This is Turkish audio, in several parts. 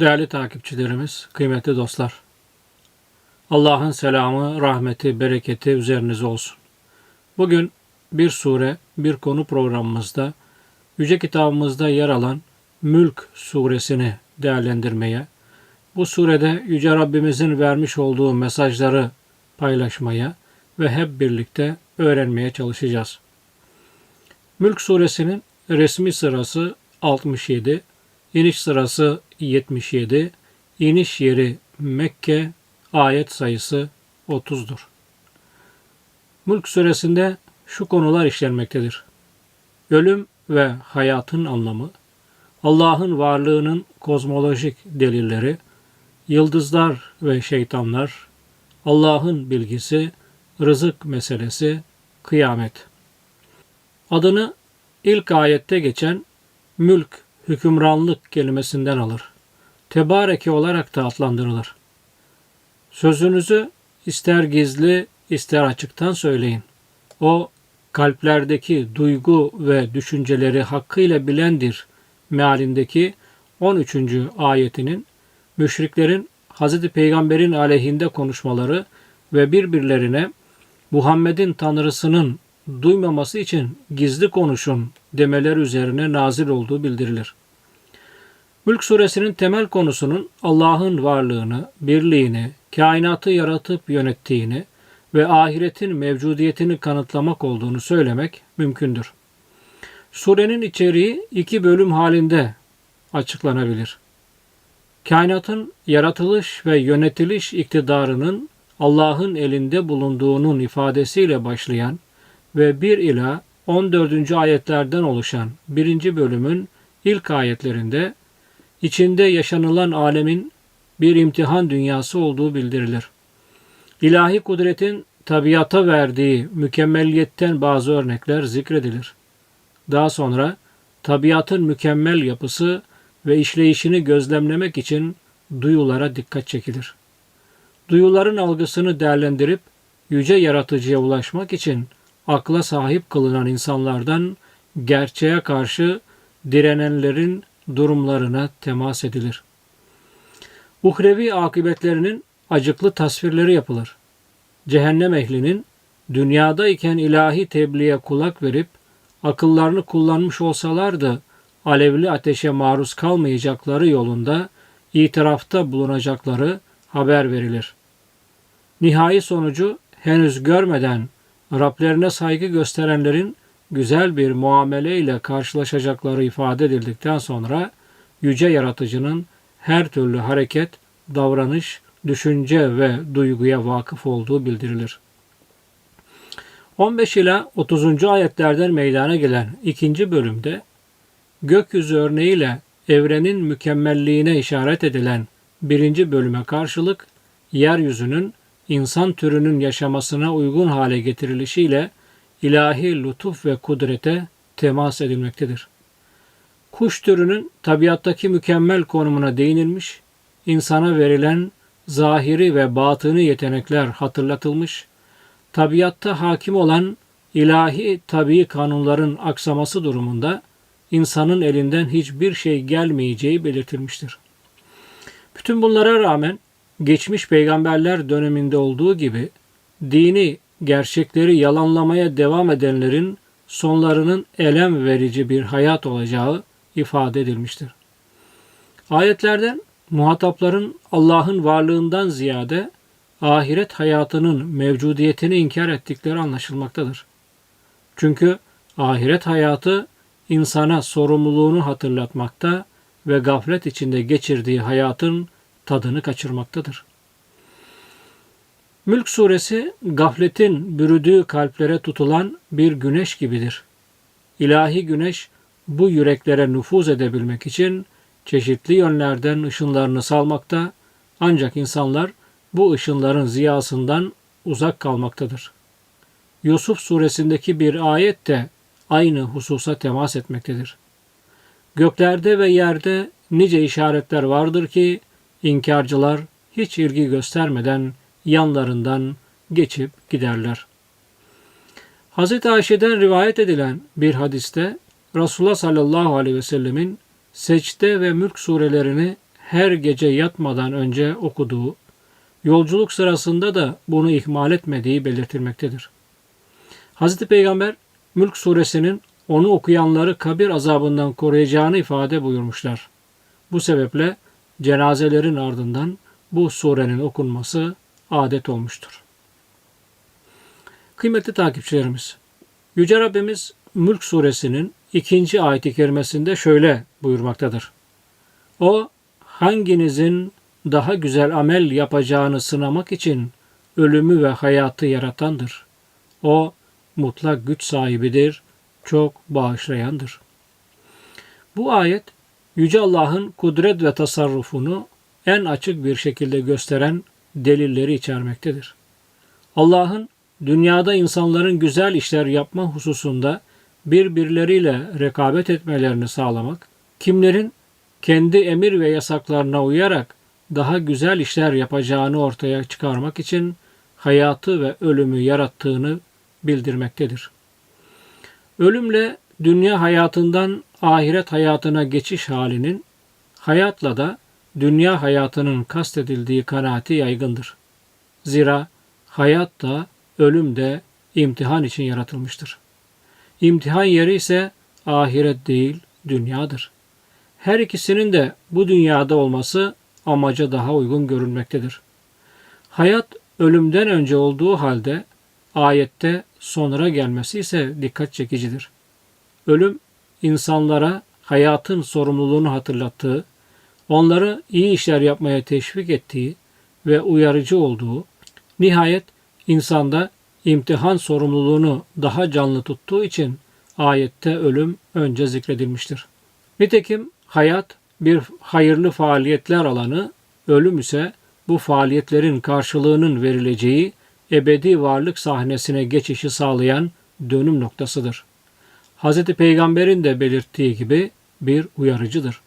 Değerli takipçilerimiz, kıymetli dostlar. Allah'ın selamı, rahmeti, bereketi üzerinize olsun. Bugün bir sure, bir konu programımızda Yüce kitabımızda yer alan Mülk suresini değerlendirmeye, bu surede Yüce Rabbimizin vermiş olduğu mesajları paylaşmaya ve hep birlikte öğrenmeye çalışacağız. Mülk suresinin resmi sırası 67, iniş sırası 77, iniş yeri Mekke, ayet sayısı 30'dur. Mülk suresinde şu konular işlenmektedir. Ölüm ve hayatın anlamı, Allah'ın varlığının kozmolojik delilleri, yıldızlar ve şeytanlar, Allah'ın bilgisi, rızık meselesi, kıyamet. Adını ilk ayette geçen mülk, hükümranlık kelimesinden alır. Tebareke olarak da adlandırılır. Sözünüzü ister gizli ister açıktan söyleyin. O kalplerdeki duygu ve düşünceleri hakkıyla bilendir mealindeki 13. ayetinin müşriklerin Hz. Peygamber'in aleyhinde konuşmaları ve birbirlerine Muhammed'in tanrısının duymaması için gizli konuşun demeler üzerine nazil olduğu bildirilir. Mülk suresinin temel konusunun Allah'ın varlığını, birliğini, kainatı yaratıp yönettiğini ve ahiretin mevcudiyetini kanıtlamak olduğunu söylemek mümkündür. Surenin içeriği iki bölüm halinde açıklanabilir. Kainatın yaratılış ve yönetiliş iktidarının Allah'ın elinde bulunduğunun ifadesiyle başlayan ve 1 ila 14. ayetlerden oluşan birinci bölümün ilk ayetlerinde içinde yaşanılan alemin bir imtihan dünyası olduğu bildirilir. İlahi kudretin tabiata verdiği mükemmeliyetten bazı örnekler zikredilir. Daha sonra tabiatın mükemmel yapısı ve işleyişini gözlemlemek için duyulara dikkat çekilir. Duyuların algısını değerlendirip yüce yaratıcıya ulaşmak için akla sahip kılınan insanlardan gerçeğe karşı direnenlerin durumlarına temas edilir. Uhrevi akıbetlerinin acıklı tasvirleri yapılır. Cehennem ehlinin dünyadayken ilahi tebliğe kulak verip akıllarını kullanmış olsalardı alevli ateşe maruz kalmayacakları yolunda itirafta bulunacakları haber verilir. Nihai sonucu henüz görmeden Rablerine saygı gösterenlerin güzel bir muamele ile karşılaşacakları ifade edildikten sonra yüce yaratıcının her türlü hareket, davranış, düşünce ve duyguya vakıf olduğu bildirilir. 15 ila 30. ayetlerden meydana gelen ikinci bölümde gökyüzü örneğiyle evrenin mükemmelliğine işaret edilen birinci bölüme karşılık yeryüzünün insan türünün yaşamasına uygun hale getirilişiyle ilahi lütuf ve kudrete temas edilmektedir. Kuş türünün tabiattaki mükemmel konumuna değinilmiş, insana verilen zahiri ve batını yetenekler hatırlatılmış, tabiatta hakim olan ilahi tabii kanunların aksaması durumunda insanın elinden hiçbir şey gelmeyeceği belirtilmiştir. Bütün bunlara rağmen geçmiş peygamberler döneminde olduğu gibi dini gerçekleri yalanlamaya devam edenlerin sonlarının elem verici bir hayat olacağı ifade edilmiştir. Ayetlerden muhatapların Allah'ın varlığından ziyade ahiret hayatının mevcudiyetini inkar ettikleri anlaşılmaktadır. Çünkü ahiret hayatı insana sorumluluğunu hatırlatmakta ve gaflet içinde geçirdiği hayatın tadını kaçırmaktadır. Mülk suresi gafletin bürüdüğü kalplere tutulan bir güneş gibidir. İlahi güneş bu yüreklere nüfuz edebilmek için çeşitli yönlerden ışınlarını salmakta ancak insanlar bu ışınların ziyasından uzak kalmaktadır. Yusuf suresindeki bir ayet de aynı hususa temas etmektedir. Göklerde ve yerde nice işaretler vardır ki inkarcılar hiç ilgi göstermeden yanlarından geçip giderler. Hz. Ayşe'den rivayet edilen bir hadiste Resulullah sallallahu aleyhi ve sellemin secde ve mülk surelerini her gece yatmadan önce okuduğu, yolculuk sırasında da bunu ihmal etmediği belirtilmektedir. Hz. Peygamber Mülk suresinin onu okuyanları kabir azabından koruyacağını ifade buyurmuşlar. Bu sebeple cenazelerin ardından bu surenin okunması adet olmuştur. Kıymetli takipçilerimiz, Yüce Rabbimiz Mülk suresinin ikinci ayeti kerimesinde şöyle buyurmaktadır. O hanginizin daha güzel amel yapacağını sınamak için ölümü ve hayatı yaratandır. O mutlak güç sahibidir, çok bağışlayandır. Bu ayet Yüce Allah'ın kudret ve tasarrufunu en açık bir şekilde gösteren delilleri içermektedir. Allah'ın dünyada insanların güzel işler yapma hususunda birbirleriyle rekabet etmelerini sağlamak, kimlerin kendi emir ve yasaklarına uyarak daha güzel işler yapacağını ortaya çıkarmak için hayatı ve ölümü yarattığını bildirmektedir. Ölümle dünya hayatından ahiret hayatına geçiş halinin hayatla da dünya hayatının kastedildiği kanaati yaygındır. Zira hayat da ölüm de imtihan için yaratılmıştır. İmtihan yeri ise ahiret değil dünyadır. Her ikisinin de bu dünyada olması amaca daha uygun görülmektedir. Hayat ölümden önce olduğu halde ayette sonra gelmesi ise dikkat çekicidir. Ölüm insanlara hayatın sorumluluğunu hatırlattığı, onları iyi işler yapmaya teşvik ettiği ve uyarıcı olduğu, nihayet insanda imtihan sorumluluğunu daha canlı tuttuğu için ayette ölüm önce zikredilmiştir. Nitekim hayat bir hayırlı faaliyetler alanı, ölüm ise bu faaliyetlerin karşılığının verileceği ebedi varlık sahnesine geçişi sağlayan dönüm noktasıdır. Hz. Peygamber'in de belirttiği gibi bir uyarıcıdır.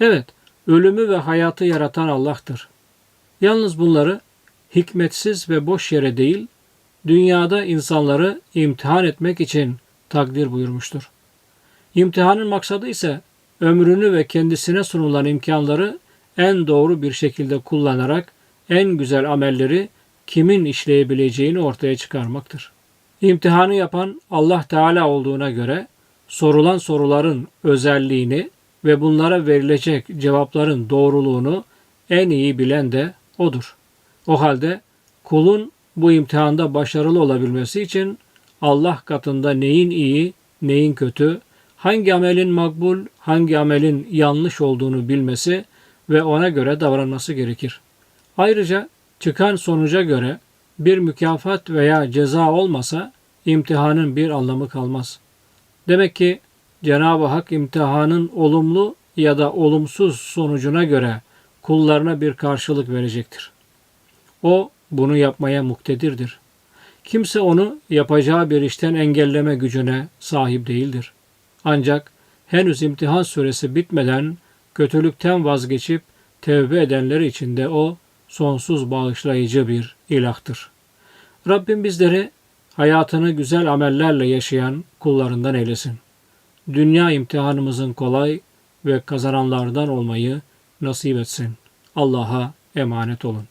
Evet, ölümü ve hayatı yaratan Allah'tır. Yalnız bunları hikmetsiz ve boş yere değil, dünyada insanları imtihan etmek için takdir buyurmuştur. İmtihanın maksadı ise ömrünü ve kendisine sunulan imkanları en doğru bir şekilde kullanarak en güzel amelleri kimin işleyebileceğini ortaya çıkarmaktır. İmtihanı yapan Allah Teala olduğuna göre sorulan soruların özelliğini ve bunlara verilecek cevapların doğruluğunu en iyi bilen de odur. O halde kulun bu imtihanda başarılı olabilmesi için Allah katında neyin iyi, neyin kötü, hangi amelin makbul, hangi amelin yanlış olduğunu bilmesi ve ona göre davranması gerekir. Ayrıca çıkan sonuca göre bir mükafat veya ceza olmasa imtihanın bir anlamı kalmaz. Demek ki Cenab-ı Hak imtihanın olumlu ya da olumsuz sonucuna göre kullarına bir karşılık verecektir. O bunu yapmaya muktedirdir. Kimse onu yapacağı bir işten engelleme gücüne sahip değildir. Ancak henüz imtihan süresi bitmeden kötülükten vazgeçip tevbe edenler için de o sonsuz bağışlayıcı bir ilahtır. Rabbim bizleri hayatını güzel amellerle yaşayan kullarından eylesin. Dünya imtihanımızın kolay ve kazananlardan olmayı nasip etsin. Allah'a emanet olun.